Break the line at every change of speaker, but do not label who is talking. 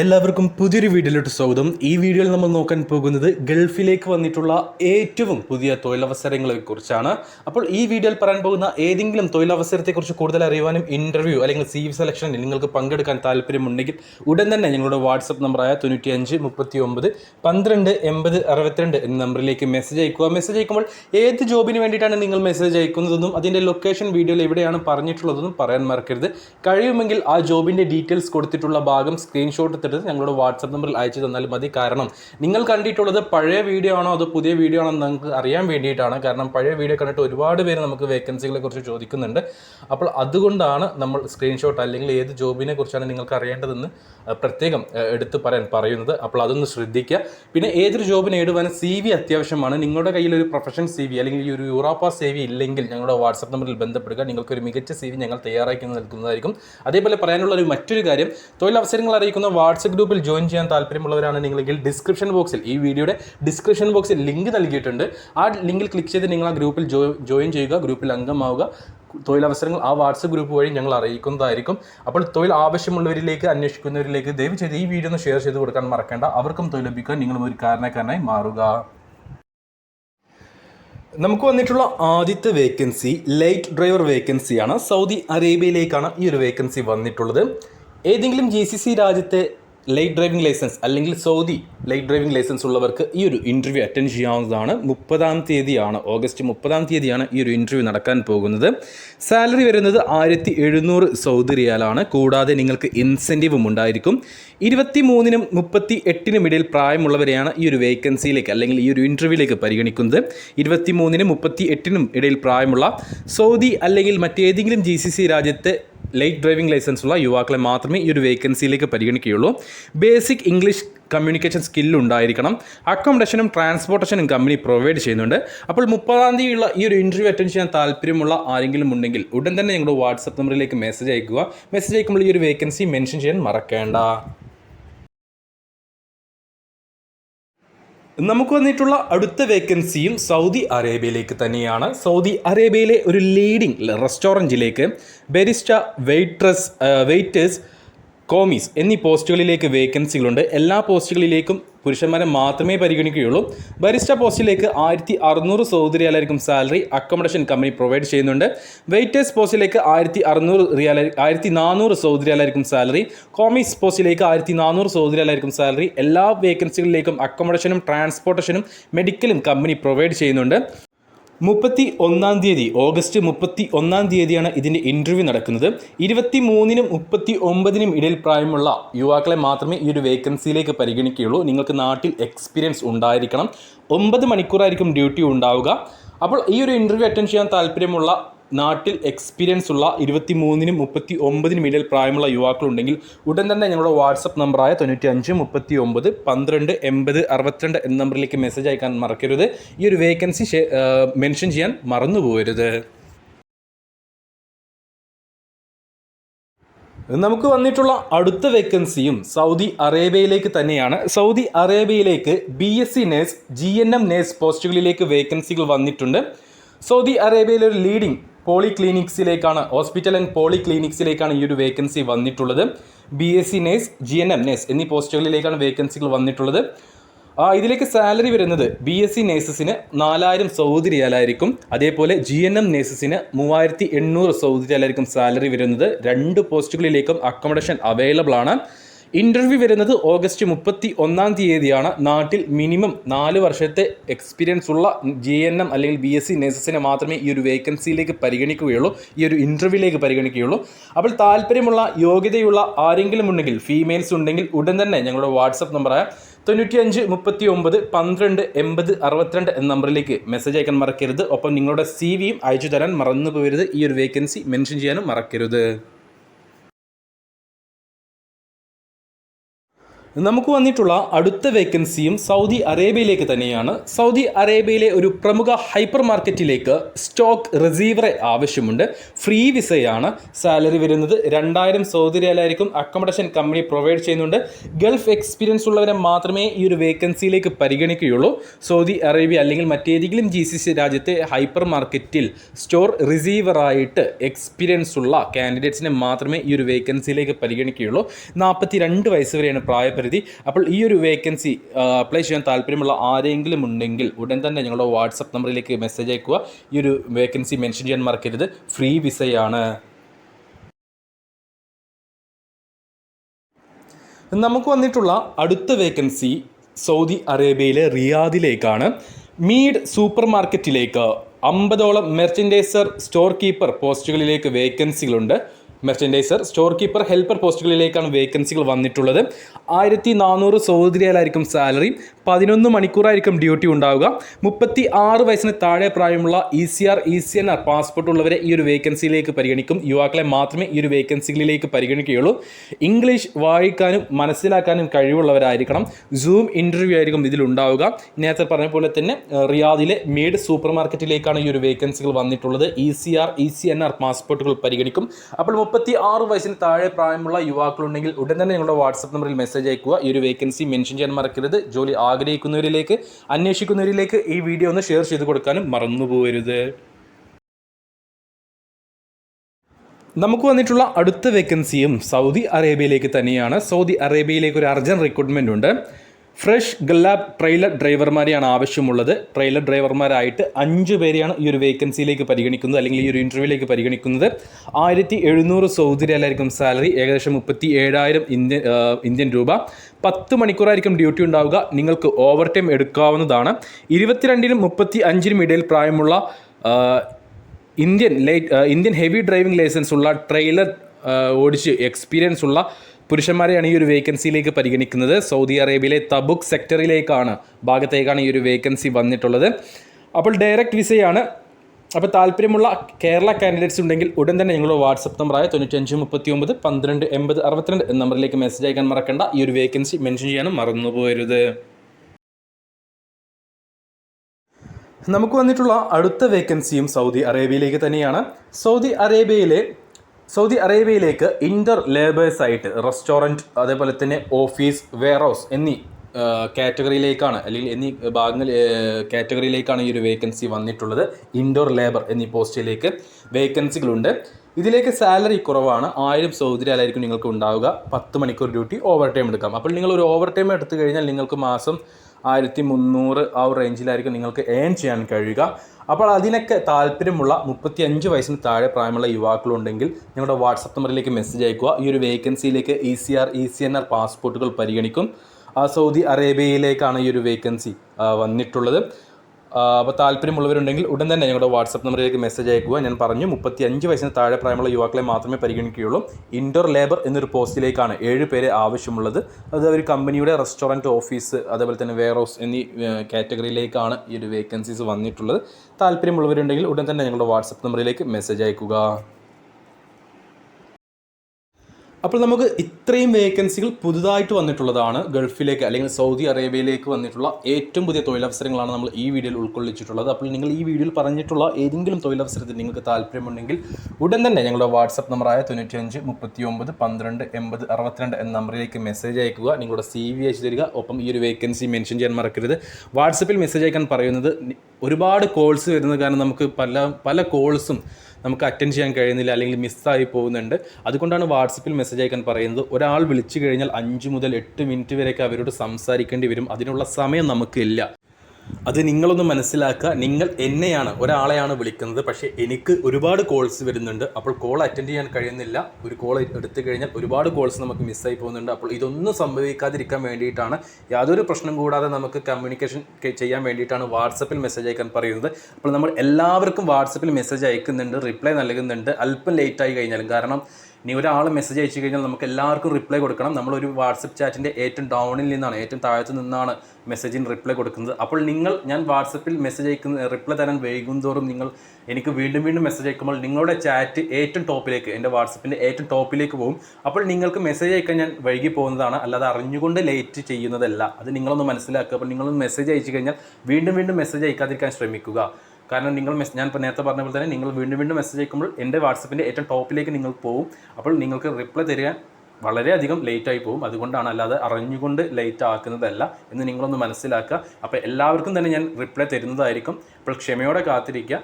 എല്ലാവർക്കും പുതിയൊരു വീഡിയോയിലോട്ട് സ്വാഗതം. ഈ വീഡിയോയിൽ നമ്മൾ നോക്കാൻ പോകുന്നത് ഗൾഫിലേക്ക് വന്നിട്ടുള്ള ഏറ്റവും പുതിയ തൊഴിലവസരങ്ങളെ കുറിച്ചാണ്. അപ്പോൾ ഈ വീഡിയോയിൽ പറയാൻ പോകുന്ന ഏതെങ്കിലും തൊഴിലവസരത്തെക്കുറിച്ച് കൂടുതൽ അറിയുവാനും ഇന്റർവ്യൂ അല്ലെങ്കിൽ സി വി സെലക്ഷനിൽ നിങ്ങൾക്ക് പങ്കെടുക്കാൻ താല്പര്യമുണ്ടെങ്കിൽ ഉടൻ തന്നെ ഞങ്ങളുടെ വാട്സപ്പ് നമ്പറായ തൊണ്ണൂറ്റി അഞ്ച് മുപ്പത്തി ഒമ്പത് പന്ത്രണ്ട് എൺപത് അറുപത്തിരണ്ട് എന്ന നമ്പറിലേക്ക് മെസ്സേജ് അയക്കുക. മെസ്സേജ് അയക്കുമ്പോൾ ഏത് ജോബിന് വേണ്ടിയിട്ടാണ് നിങ്ങൾ മെസ്സേജ് അയക്കുന്നതെന്നും അതിന്റെ ലൊക്കേഷൻ വീഡിയോയിൽ എവിടെയാണ് പറഞ്ഞിട്ടുള്ളതെന്നും പറയാൻ മറക്കരുത്. കഴിയുമെങ്കിൽ ആ ജോബിന്റെ ഡീറ്റെയിൽസ് കൊടുത്തിട്ടുള്ള ഭാഗം സ്ക്രീൻഷോട്ട് എടുത്തിട്ട് ഞങ്ങളുടെ വാട്സപ്പ് നമ്പറിൽ അയച്ചു തന്നാൽ മതി. കാരണം നിങ്ങൾ കണ്ടിട്ടുള്ളത് പഴയ വീഡിയോ ആണോ അതോ പുതിയ വീഡിയോ ആണോ എന്ന് നിങ്ങൾക്ക് അറിയാൻ വേണ്ടിയിട്ടാണ്. കാരണം പഴയ വീഡിയോ കണ്ടിട്ട് ഒരുപാട് പേര് നമുക്ക് വേക്കൻസികളെ കുറിച്ച് ചോദിക്കുന്നുണ്ട്. അപ്പോൾ അതുകൊണ്ടാണ് നമ്മൾ സ്ക്രീൻഷോട്ട് അല്ലെങ്കിൽ ഏത് ജോബിനെ കുറിച്ചാണ് നിങ്ങൾക്ക് അറിയേണ്ടതെന്ന് പ്രത്യേകം എടുത്തു പറയാൻ പറയുന്നത്. അപ്പോൾ അതൊന്ന് ശ്രദ്ധിക്കുക. പിന്നെ ഏതൊരു ജോബിന് നേടുവാനും സി വി അത്യാവശ്യമാണ്. നിങ്ങളുടെ കയ്യിൽ ഒരു പ്രൊഫഷൻ സി വി അല്ലെങ്കിൽ ഒരു യൂറോപ്പ സി വി ഇല്ലെങ്കിൽ ഞങ്ങളുടെ വാട്സപ്പ് നമ്പറിൽ ബന്ധപ്പെടുക. നിങ്ങൾക്കൊരു മികച്ച സി വി ഞങ്ങൾ തയ്യാറാക്കി നൽകുന്നതായിരിക്കും. അതേപോലെ പറയാനുള്ള ഒരു മറ്റൊരു കാര്യം തൊഴിലവസരങ്ങൾ അറിയിക്കുന്ന വാട്സപ്പ് ഗ്രൂപ്പിൽ ജോയിൻ ചെയ്യാൻ താല്പര്യമുള്ളവരാണ് നിങ്ങളെങ്കിൽ ഡിസ്ക്രിപ്ഷൻ ബോക്സിൽ ഈ വീഡിയോയുടെ ഡിസ്ക്രിപ്ഷൻ ബോക്സിൽ ലിങ്ക് നൽകിയിട്ടുണ്ട്. ആ ലിങ്കിൽ ക്ലിക്ക് ചെയ്ത് നിങ്ങൾ ആ ഗ്രൂപ്പിൽ ജോയിൻ ചെയ്യുക ഗ്രൂപ്പിൽ അംഗമാവുക. തൊഴിലവസരങ്ങൾ ആ വാട്സപ്പ് ഗ്രൂപ്പ് വഴി ഞങ്ങൾ അറിയിക്കുന്നതായിരിക്കും. അപ്പോൾ തൊഴിൽ ആവശ്യമുള്ളവരിലേക്ക് അന്വേഷിക്കുന്നവരിലേക്ക് ദയവ് ചെയ്ത് ഈ വീഡിയോ ഒന്ന് ഷെയർ ചെയ്ത് കൊടുക്കാൻ മറക്കേണ്ട. അവർക്കും തൊഴിൽ ലഭിക്കാൻ നിങ്ങളും ഒരു കാരണക്കാരനായി മാറുക. നമുക്ക് വന്നിട്ടുള്ള ആദ്യത്തെ വേക്കൻസി ലൈറ്റ് ഡ്രൈവർ വേക്കൻസിയാണ് സൗദി അറേബ്യയിലേക്കാണ് ഈ ഒരു വേക്കൻസി വന്നിട്ടുള്ളത്. ഏതെങ്കിലും ജി സി സി രാജ്യത്തെ ലൈറ്റ് ഡ്രൈവിംഗ് ലൈസൻസ് അല്ലെങ്കിൽ സൗദി ലൈറ്റ് ഡ്രൈവിംഗ് ലൈസൻസ് ഉള്ളവർക്ക് ഈ ഒരു ഇന്റർവ്യൂ അറ്റൻഡ് ചെയ്യാവുന്നതാണ്. മുപ്പതാം തീയതിയാണ് ഓഗസ്റ്റ് മുപ്പതാം തീയതിയാണ് ഈ ഒരു ഇന്റർവ്യൂ നടക്കാൻ പോകുന്നത്. സാലറി വരുന്നത് ആയിരത്തി എഴുന്നൂറ് സൗദി റിയാലാണ് കൂടാതെ നിങ്ങൾക്ക് ഇൻസെന്റീവും ഉണ്ടായിരിക്കും. ഇരുപത്തി മൂന്നിനും മുപ്പത്തി എട്ടിനും ഇടയിൽ പ്രായമുള്ളവരെയാണ് ഈ ഒരു വേക്കൻസിയിലേക്ക് അല്ലെങ്കിൽ ഈ ഒരു ഇന്റർവ്യൂവിലേക്ക് പരിഗണിക്കുന്നത്. ഇരുപത്തി മൂന്നിനും മുപ്പത്തി എട്ടിനും ഇടയിൽ പ്രായമുള്ള സൗദി അല്ലെങ്കിൽ മറ്റേതെങ്കിലും ജി സി സി രാജ്യത്തെ ലൈറ്റ് ഡ്രൈവിംഗ് ലൈസൻസ് ഉള്ള യുവാക്കളെ മാത്രമേ ഈ ഒരു വേക്കൻസിയിലേക്ക് പരിഗണിക്കുകയുള്ളൂ. ബേസിക് ഇംഗ്ലീഷ് കമ്മ്യൂണിക്കേഷൻ സ്കില്ല് ഉണ്ടായിരിക്കണം. അക്കോമഡേഷനും ട്രാൻസ്പോർട്ടേഷനും കമ്പനി പ്രൊവൈഡ് ചെയ്യുന്നുണ്ട്. അപ്പോൾ മുപ്പതാം തീയതിയുള്ള ഈ ഒരു ഇന്റർവ്യൂ അറ്റൻഡ് ചെയ്യാൻ താല്പര്യമുള്ള ആരെങ്കിലും ഉണ്ടെങ്കിൽ ഉടൻ തന്നെ ഞങ്ങളുടെ വാട്സപ്പ് നമ്പറിലേക്ക് മെസ്സേജ് അയക്കുക. മെസ്സേജ് അയക്കുമ്പോൾ ഈ ഒരു വേക്കൻസി മെൻഷൻ ചെയ്യാൻ മറക്കേണ്ട. നമുക്ക് വന്നിട്ടുള്ള അടുത്ത വേക്കൻസിയും സൗദി അറേബ്യയിലേക്ക് തന്നെയാണ്. സൗദി അറേബ്യയിലെ ഒരു ലീഡിംഗ് റെസ്റ്റോറന്റിലേക്ക് ബെരിസ്റ്റ വെയിട്രസ് വെയിറ്റേഴ്സ് കോമീസ് എന്നീ പോസ്റ്റുകളിലേക്ക് വേക്കൻസികളുണ്ട്. എല്ലാ പോസ്റ്റുകളിലേക്കും പുരുഷന്മാരെ മാത്രമേ പരിഗണിക്കുകയുള്ളൂ. ബരിസ്റ്റ പോസ്റ്റിലേക്ക് ആയിരത്തി അറുന്നൂറ് സൗദി റിയാലായിരിക്കും സാലറി അക്കോമഡേഷൻ കമ്പനി പ്രൊവൈഡ് ചെയ്യുന്നുണ്ട്. വെയിറ്റേഴ്സ് പോസ്റ്റിലേക്ക് ആയിരത്തി അറുന്നൂറ് റിയാല ആയിരത്തി നാനൂറ് സൗദി റിയാലായിരിക്കും സാലറി കോമീസ് പോസ്റ്റിലേക്ക് ആയിരത്തി നാനൂറ് സൗദി റിയാലായിരിക്കും സാലറി എല്ലാ വേക്കൻസികളിലേക്കും അക്കോമഡേഷനും ട്രാൻസ്പോർട്ടേഷനും മെഡിക്കലും കമ്പനി പ്രൊവൈഡ് ചെയ്യുന്നുണ്ട്. മുപ്പത്തി ഒന്നാം തീയതി ഓഗസ്റ്റ് മുപ്പത്തി ഒന്നാം തീയതിയാണ് ഇതിന്റെ ഇന്റർവ്യൂ നടക്കുന്നത്. ഇരുപത്തി മൂന്നിനും മുപ്പത്തി ഒമ്പതിനും ഇടയിൽ പ്രായമുള്ള യുവാക്കളെ മാത്രമേ ഈ ഒരു വേക്കൻസിയിലേക്ക് പരിഗണിക്കുകയുള്ളൂ. നിങ്ങൾക്ക് നാട്ടിൽ എക്സ്പീരിയൻസ് ഉണ്ടായിരിക്കണം. ഒമ്പത് മണിക്കൂറായിരിക്കും ഡ്യൂട്ടി ഉണ്ടാവുക. അപ്പോൾ ഈ ഒരു ഇന്റർവ്യൂ അറ്റൻഡ് ചെയ്യാൻ താല്പര്യമുള്ള നാട്ടിൽ എക്സ്പീരിയൻസ് ഉള്ള ഇരുപത്തി മൂന്നിനും മുപ്പത്തി ഒമ്പതിനും ഇടയിൽ പ്രായമുള്ള യുവാക്കളുണ്ടെങ്കിൽ ഉടൻ തന്നെ ഞങ്ങളുടെ വാട്സപ്പ് നമ്പറായ തൊണ്ണൂറ്റി അഞ്ച് മുപ്പത്തി ഒമ്പത് പന്ത്രണ്ട് എൺപത് അറുപത്തിരണ്ട് എന്ന നമ്പറിലേക്ക് മെസ്സേജ് അയക്കാൻ മറക്കരുത്. ഈ ഒരു വേക്കൻസി മെൻഷൻ ചെയ്യാൻ മറന്നുപോകരുത് നമുക്ക് വന്നിട്ടുള്ള അടുത്ത വേക്കൻസിയും സൗദി അറേബ്യയിലേക്ക് തന്നെയാണ്. Saudi അറേബ്യയിലേക്ക് B S C nurse G N M nurse പോസ്റ്റുകളിലേക്ക് വേക്കൻസികൾ വന്നിട്ടുണ്ട്. സൗദി അറേബ്യയിലെ ഒരു ലീഡിംഗ് പോളി ക്ലിനിക്സിലേക്കാണ് ഹോസ്പിറ്റൽ ആൻഡ് പോളിക്ലിനിക്സിലേക്കാണ് ഈ ഒരു വേക്കൻസി വന്നിട്ടുള്ളത്. B S C nurse G N M nurse എന്നീ പോസ്റ്റുകളിലേക്കാണ് വേക്കൻസികൾ വന്നിട്ടുള്ളത്. ഇതിലേക്ക് സാലറി വരുന്നത് ബി എസ് സി നേഴ്സസിന് നാലായിരം സൗദി റിയാലായിരിക്കും അതേപോലെ ജി എൻ എം നേഴ്സസിന് മൂവായിരത്തി എണ്ണൂറ് സൗദി റിയാലായിരിക്കും സാലറി വരുന്നത്. രണ്ട് പോസ്റ്റുകളിലേക്കും അക്കോമഡേഷൻ അവൈലബിൾ ആണ് ഇന്റർവ്യൂ വരുന്നത് ഓഗസ്റ്റ് മുപ്പത്തി ഒന്നാം തീയതിയാണ്. നാട്ടിൽ മിനിമം നാല് വർഷത്തെ എക്സ്പീരിയൻസ് ഉള്ള ജി എൻ എം അല്ലെങ്കിൽ ബി എസ് സി നേഴ്സസിനെ മാത്രമേ ഈ ഒരു വേക്കൻസിയിലേക്ക് പരിഗണിക്കുകയുള്ളൂ. ഈ ഒരു ഇന്റർവ്യൂവിലേക്ക് പരിഗണിക്കുകയുള്ളൂ. അപ്പോൾ താല്പര്യമുള്ള യോഗ്യതയുള്ള ആരെങ്കിലും ഉണ്ടെങ്കിൽ ഫീമെയിൽസ് ഉണ്ടെങ്കിൽ ഉടൻ തന്നെ ഞങ്ങളുടെ വാട്സപ്പ് നമ്പറായ തൊണ്ണൂറ്റിയഞ്ച് മുപ്പത്തി ഒമ്പത് പന്ത്രണ്ട് എൺപത് അറുപത്തിരണ്ട് എന്ന നമ്പറിലേക്ക് മെസ്സേജ് അയക്കാൻ മറക്കരുത്. ഒപ്പം നിങ്ങളുടെ സി വിയും അയച്ചു തരാൻ മറന്നു പോകരുത് ഈ ഒരു വേക്കൻസി മെൻഷൻ ചെയ്യാനും മറക്കരുത്. നമുക്ക് വന്നിട്ടുള്ള അടുത്ത വേക്കൻസിയും സൗദി അറേബ്യയിലേക്ക് തന്നെയാണ്. സൗദി അറേബ്യയിലെ ഒരു പ്രമുഖ ഹൈപ്പർ മാർക്കറ്റിലേക്ക് സ്റ്റോക്ക് റിസീവറെ ആവശ്യമുണ്ട്. ഫ്രീ വിസയാണ്. സാലറി വരുന്നത് രണ്ടായിരം സൗദി റിയാലായിരിക്കും അക്കോമഡേഷൻ കമ്പനി പ്രൊവൈഡ് ചെയ്യുന്നുണ്ട്. ഗൾഫ് എക്സ്പീരിയൻസ് ഉള്ളവരെ മാത്രമേ ഈ ഒരു വേക്കൻസിയിലേക്ക് പരിഗണിക്കുകയുള്ളൂ. സൗദി അറേബ്യ അല്ലെങ്കിൽ മറ്റേതെങ്കിലും ജി സി സി രാജ്യത്തെ ഹൈപ്പർ മാർക്കറ്റിൽ സ്റ്റോർ റിസീവറായിട്ട് എക്സ്പീരിയൻസ് ഉള്ള കാൻഡിഡേറ്റ്സിനെ മാത്രമേ ഈ ഒരു വേക്കൻസിയിലേക്ക് പരിഗണിക്കുകയുള്ളൂ. നാൽപ്പത്തി രണ്ട് വയസ്സ് വരെയാണ് പ്രായപരിധി. അപ്പോൾ ഈ ഒരു വേക്കൻസി അപ്ലൈ ചെയ്യാൻ താല്പര്യമുള്ള ആരെങ്കിലും ഉണ്ടെങ്കിൽ ഉടൻ തന്നെ ഞങ്ങളുടെ വാട്സപ്പ് നമ്പറിലേക്ക് മെസ്സേജ് അയക്കുക. ഈ ഒരു വേക്കൻസി മെൻഷൻ ചെയ്യാൻ മറക്കരുത്. ഫ്രീ വിസയാണ് നമുക്ക് വന്നിട്ടുള്ള അടുത്ത വേക്കൻസി സൗദി അറേബ്യയിലെ റിയാദിലേക്കാണ്. മീഡ് സൂപ്പർ മാർക്കറ്റിലേക്ക് അമ്പതോളം മെർച്ചൻഡൈസർ സ്റ്റോർ കീപ്പർ പോസ്റ്റുകളിലേക്ക് വേക്കൻസികളുണ്ട് മെർച്ചൻഡൈസർ സ്റ്റോർ കീപ്പർ ഹെൽപ്പർ പോസ്റ്റുകളിലേക്കാണ് വേക്കൻസികൾ വന്നിട്ടുള്ളത്. ആയിരത്തി നാനൂറ് സൗദിരിയാലായിരിക്കും സാലറി പതിനൊന്ന് മണിക്കൂറായിരിക്കും ഡ്യൂട്ടി ഉണ്ടാവുക. മുപ്പത്തി ആറ് വയസ്സിന് താഴെ പ്രായമുള്ള E C R E C N R passport ഉള്ളവരെ ഈ ഒരു വേക്കൻസിയിലേക്ക് പരിഗണിക്കും. യുവാക്കളെ മാത്രമേ ഈ ഒരു വേക്കൻസികളിലേക്ക് പരിഗണിക്കുകയുള്ളൂ. ഇംഗ്ലീഷ് വായിക്കാനും മനസ്സിലാക്കാനും കഴിവുള്ളവരായിരിക്കണം. സൂം ഇന്റർവ്യൂ ആയിരിക്കും ഇതിലുണ്ടാവുക നേരത്തെ പറഞ്ഞ പോലെ തന്നെ റിയാദിലെ മീഡ് സൂപ്പർ മാർക്കറ്റിലേക്കാണ് ഈ ഒരു വേക്കൻസികൾ വന്നിട്ടുള്ളത്. E C R E C N R പാസ്പോർട്ടുകൾ പരിഗണിക്കും. അപ്പോൾ മുപ്പത്തി ആറ് വയസ്സിന് താഴെ പ്രായമുള്ള യുവാക്കളുണ്ടെങ്കിൽ ഉടൻ തന്നെ നിങ്ങളുടെ വാട്സപ്പ് നമ്പറിൽ മെസ്സേജ് അയക്കുക. ഈ ഒരു വേക്കൻസി മെൻഷൻ ചെയ്യാൻ മറക്കരുത്. ജോലി ആഗ്രഹിക്കുന്നവരിലേക്ക് അന്വേഷിക്കുന്നവരിലേക്ക് ഈ വീഡിയോ ഒന്ന് ഷെയർ ചെയ്ത് കൊടുക്കാനും മറന്നു പോകരുത് നമുക്ക് വന്നിട്ടുള്ള അടുത്ത വേക്കൻസിയും സൗദി അറേബ്യയിലേക്ക് തന്നെയാണ്. സൗദി അറേബ്യയിലേക്ക് ഒരു അർജന്റ് റിക്രൂട്ട്മെന്റ് ഉണ്ട്. ഫ്രഷ് ഗല്ലാബ് ട്രെയിലർ ഡ്രൈവർമാരെയാണ് ആവശ്യമുള്ളത്. ട്രെയിലർ ഡ്രൈവർമാരായിട്ട് അഞ്ച് പേരെയാണ് ഈ ഒരു വേക്കൻസിയിലേക്ക് പരിഗണിക്കുന്നത് അല്ലെങ്കിൽ ഈ ഒരു ഇന്റർവ്യൂവിലേക്ക് പരിഗണിക്കുന്നത്. ആയിരത്തി എഴുന്നൂറ് സൗദി റിയാലായിരിക്കും സാലറി ഏകദേശം മുപ്പത്തി ഏഴായിരം ഇന്ത്യൻ ഇന്ത്യൻ രൂപ. പത്ത് മണിക്കൂറായിരിക്കും ഡ്യൂട്ടി ഉണ്ടാവുക നിങ്ങൾക്ക് ഓവർ ടൈം എടുക്കാവുന്നതാണ്. ഇരുപത്തിരണ്ടിനും മുപ്പത്തി അഞ്ചിനും ഇടയിൽ പ്രായമുള്ള Indian light Indian heavy driving licence ഉള്ള ട്രെയിലർ ഓടിച്ച് എക്സ്പീരിയൻസ് ഉള്ള പുരുഷന്മാരെയാണ് ഈ ഒരു വേക്കൻസിയിലേക്ക് പരിഗണിക്കുന്നത്. സൗദി അറേബ്യയിലെ തബുക് സെക്ടറിലേക്കാണ് ഭാഗത്തേക്കാണ് ഈ ഒരു വേക്കൻസി വന്നിട്ടുള്ളത്. അപ്പോൾ ഡയറക്റ്റ് വിസയാണ്. അപ്പോൾ താല്പര്യമുള്ള കേരള കാൻഡിഡേറ്റ്സ് ഉണ്ടെങ്കിൽ ഉടൻ തന്നെ നിങ്ങൾ വാട്സപ്പ് നമ്പറായ തൊണ്ണൂറ്റഞ്ച് മുപ്പത്തി ഒമ്പത് പന്ത്രണ്ട് എൺപത് അറുപത്തിരണ്ട് എന്ന നമ്പറിലേക്ക് മെസ്സേജ് അയക്കാൻ മറക്കണ്ട. ഈ ഒരു വേക്കൻസി മെൻഷൻ ചെയ്യാനും മറന്നു പോകരുത് നമുക്ക് വന്നിട്ടുള്ള അടുത്ത വേക്കൻസിയും സൗദി അറേബ്യയിലേക്ക് തന്നെയാണ്. സൗദി അറേബ്യയിലെ സൗദി അറേബ്യയിലേക്ക് ഇന്റർ ലേബേഴ്സായിട്ട് റെസ്റ്റോറന്റ് അതേപോലെ തന്നെ ഓഫീസ് വെയർഹൗസ് എന്നീ കാറ്റഗറിയിലേക്കാണ് അല്ലെങ്കിൽ എന്നീ ഭാഗങ്ങൾ കാറ്റഗറിയിലേക്കാണ് ഈ ഒരു വേക്കൻസി വന്നിട്ടുള്ളത്. ഇൻഡോർ ലേബർ എന്നീ പോസ്റ്റിലേക്ക് വേക്കൻസികളുണ്ട്. ഇതിലേക്ക് സാലറി കുറവാണ്. ആയിരം സൗദി റിയാലായിരിക്കും നിങ്ങൾക്ക് ഉണ്ടാവുക. പത്ത് മണിക്കൂർ ഡ്യൂട്ടി ഓവർ ടൈം എടുക്കാം. അപ്പോൾ നിങ്ങൾ ഒരു ഓവർ ടൈം എടുത്തു കഴിഞ്ഞാൽ നിങ്ങൾക്ക് മാസം ആയിരത്തി മുന്നൂറ് ആ ഒരു റേഞ്ചിലായിരിക്കും നിങ്ങൾക്ക് ഏൺ ചെയ്യാൻ കഴിയുക. അപ്പോൾ അതിനൊക്കെ താല്പര്യമുള്ള മുപ്പത്തി അഞ്ച് വയസ്സിന് താഴെ പ്രായമുള്ള യുവാക്കളുണ്ടെങ്കിൽ ഞങ്ങളുടെ വാട്സപ്പ് നമ്പറിലേക്ക് മെസ്സേജ് അയക്കുക. ഈ ഒരു വേക്കൻസിയിലേക്ക് E C R E C N R പാസ്പോർട്ടുകൾ പരിഗണിക്കും. സൗദി അറേബ്യയിലേക്കാണ് ഈ ഒരു വേക്കൻസി വന്നിട്ടുള്ളത്. അപ്പോൾ താല്പര്യമുള്ളവരുണ്ടെങ്കിൽ ഉടൻ തന്നെ ഞങ്ങളുടെ വാട്സപ്പ് നമ്പറിലേക്ക് മെസ്സേജ് അയക്കുക. ഞാൻ പറഞ്ഞു മുപ്പത്തി അഞ്ച് വയസ്സിന് താഴെ പ്രായമുള്ള യുവാക്കളെ മാത്രമേ പരിഗണിക്കുകയുള്ളൂ. ഇൻഡോർ ലേബർ എന്നൊരു പോസ്റ്റിലേക്കാണ് ഏഴ് പേരെ ആവശ്യമുള്ളത്. അത് അവർ കമ്പനിയുടെ റെസ്റ്റോറന്റ് ഓഫീസ് അതേപോലെ തന്നെ വെയർ ഹൗസ് എന്നീ കാറ്റഗറിയിലേക്കാണ് ഈ ഒരു വേക്കൻസീസ് വന്നിട്ടുള്ളത്. താല്പര്യമുള്ളവരുണ്ടെങ്കിൽ ഉടൻ തന്നെ ഞങ്ങളുടെ വാട്സപ്പ് നമ്പറിലേക്ക് മെസ്സേജ് അയക്കുക. അപ്പോൾ നമുക്ക് ഇത്രയും വേക്കൻസികൾ പുതുതായിട്ട് വന്നിട്ടുള്ളതാണ് ഗൾഫിലേക്ക് അല്ലെങ്കിൽ സൗദി അറേബ്യയിലേക്ക് വന്നിട്ടുള്ള ഏറ്റവും പുതിയ തൊഴിലവസരങ്ങളാണ് നമ്മൾ ഈ വീഡിയോയിൽ ഉൾക്കൊള്ളിച്ചിട്ടുള്ളത്. അപ്പോൾ നിങ്ങൾ ഈ വീഡിയോയിൽ പറഞ്ഞിട്ടുള്ള ഏതെങ്കിലും തൊഴിലവസരത്തിൽ നിങ്ങൾക്ക് താല്പര്യമുണ്ടെങ്കിൽ ഉടൻ തന്നെ ഞങ്ങളുടെ വാട്സപ്പ് നമ്പറായ തൊണ്ണൂറ്റിയഞ്ച് മുപ്പത്തി ഒമ്പത് പന്ത്രണ്ട് എൺപത് അറുപത്തിരണ്ട് എന്ന നമ്പറിലേക്ക് മെസ്സേജ് അയക്കുക. നിങ്ങളുടെ സി വി അയച്ചു തരിക. ഒപ്പം ഈ ഒരു വേക്കൻസി മെൻഷൻ ചെയ്യാൻ മറക്കരുത്. വാട്സപ്പിൽ മെസ്സേജ് അയക്കാൻ പറയുന്നത് ഒരുപാട് കോൾസ് വരുന്നത് കാരണം നമുക്ക് പല പല കോൾസും നമുക്ക് അറ്റൻഡ് ചെയ്യാൻ കഴിയുന്നില്ല അല്ലെങ്കിൽ മിസ്സായി പോകുന്നുണ്ട്. അതുകൊണ്ടാണ് വാട്സപ്പിൽ മെസ്സേജ് അയക്കാൻ പറയുന്നത്. ഒരാൾ വിളിച്ചു കഴിഞ്ഞാൽ അഞ്ച് മുതൽ എട്ട് മിനിറ്റ് വരെയൊക്കെ അവരോട് സംസാരിക്കേണ്ടി വരും. അതിനുള്ള സമയം നമുക്കില്ല. അത് നിങ്ങളൊന്ന് മനസ്സിലാക്കുക. നിങ്ങൾ എന്നെയാണ് ഒരാളെയാണ് വിളിക്കുന്നത്. പക്ഷേ എനിക്ക് ഒരുപാട് കോൾസ് വരുന്നുണ്ട്. അപ്പോൾ കോൾ അറ്റൻഡ് ചെയ്യാൻ കഴിയുന്നില്ല. ഒരു കോൾ എടുത്തു കഴിഞ്ഞാൽ ഒരുപാട് കോൾസ് നമുക്ക് മിസ്സായി പോകുന്നുണ്ട്. അപ്പോൾ ഇതൊന്നും സംഭവിക്കാതിരിക്കാൻ വേണ്ടിയിട്ടാണ് യാതൊരു പ്രശ്നം കൂടാതെ നമുക്ക് കമ്മ്യൂണിക്കേഷൻ ചെയ്യാൻ വേണ്ടിയിട്ടാണ് വാട്സപ്പിൽ മെസ്സേജ് അയക്കാൻ പറയുന്നത്. അപ്പോൾ നമ്മൾ എല്ലാവർക്കും വാട്സപ്പിൽ മെസ്സേജ് അയക്കുന്നുണ്ട് റിപ്ലൈ നൽകുന്നുണ്ട്. അല്പം ലേറ്റായി കഴിഞ്ഞാലും. കാരണം ഇനി ഒരാൾ മെസ്സേജ് അയച്ചു കഴിഞ്ഞാൽ നമുക്ക് എല്ലാവർക്കും റിപ്ലൈ കൊടുക്കണം. നമ്മളൊരു വാട്സപ്പ് ചാറ്റിന്റെ ഏറ്റവും ഡൗണിൽ നിന്നാണ് ഏറ്റവും താഴത്ത് നിന്നാണ് മെസ്സേജിന് റിപ്ലൈ കൊടുക്കുന്നത്. അപ്പോൾ നിങ്ങൾ ഞാൻ വാട്സപ്പിൽ മെസ്സേജ് അയക്കുന്ന റിപ്ലൈ തരാൻ വൈകും തോറും നിങ്ങൾ എനിക്ക് വീണ്ടും വീണ്ടും മെസ്സേജ് അയക്കുമ്പോൾ നിങ്ങളുടെ ചാറ്റ് ഏറ്റവും ടോപ്പിലേക്ക് എന്റെ വാട്സപ്പിന്റെ ഏറ്റവും ടോപ്പിലേക്ക് പോകും. അപ്പോൾ നിങ്ങൾക്ക് മെസ്സേജ് അയക്കാൻ ഞാൻ വൈകി പോകുന്നതാണ്. അല്ലാതെ അറിഞ്ഞുകൊണ്ട് ലേറ്റ് ചെയ്യുന്നതല്ല. അത് നിങ്ങളൊന്ന് മനസ്സിലാക്കുക. അപ്പോൾ നിങ്ങളൊന്ന് മെസ്സേജ് അയച്ചു കഴിഞ്ഞാൽ വീണ്ടും വീണ്ടും മെസ്സേജ് അയക്കാതിരിക്കാൻ ശ്രമിക്കുക. കാരണം നിങ്ങൾ മെസ് ഞാൻ ഇപ്പോൾ നേരത്തെ പറഞ്ഞ പോലെ തന്നെ നിങ്ങൾ വീണ്ടും വീണ്ടും മെസ്സേജ് അയക്കുമ്പോൾ എന്റെ വാട്സപ്പിന്റെ ഏറ്റവും ടോപ്പിലേക്ക് നിങ്ങൾ പോകും അപ്പോൾ നിങ്ങൾക്ക് റിപ്ലൈ തരാൻ വളരെയധികം ലേറ്റായി പോകും അതുകൊണ്ടാണ് അല്ലാതെ അറിഞ്ഞുകൊണ്ട് ലേറ്റ് ആക്കുന്നതല്ല എന്ന് നിങ്ങളൊന്ന് മനസ്സിലാക്കുക. അപ്പോൾ എല്ലാവർക്കും തന്നെ ഞാൻ റിപ്ലൈ തരുന്നതായിരിക്കും. അപ്പോൾ ക്ഷമയോടെ കാത്തിരിക്കുക.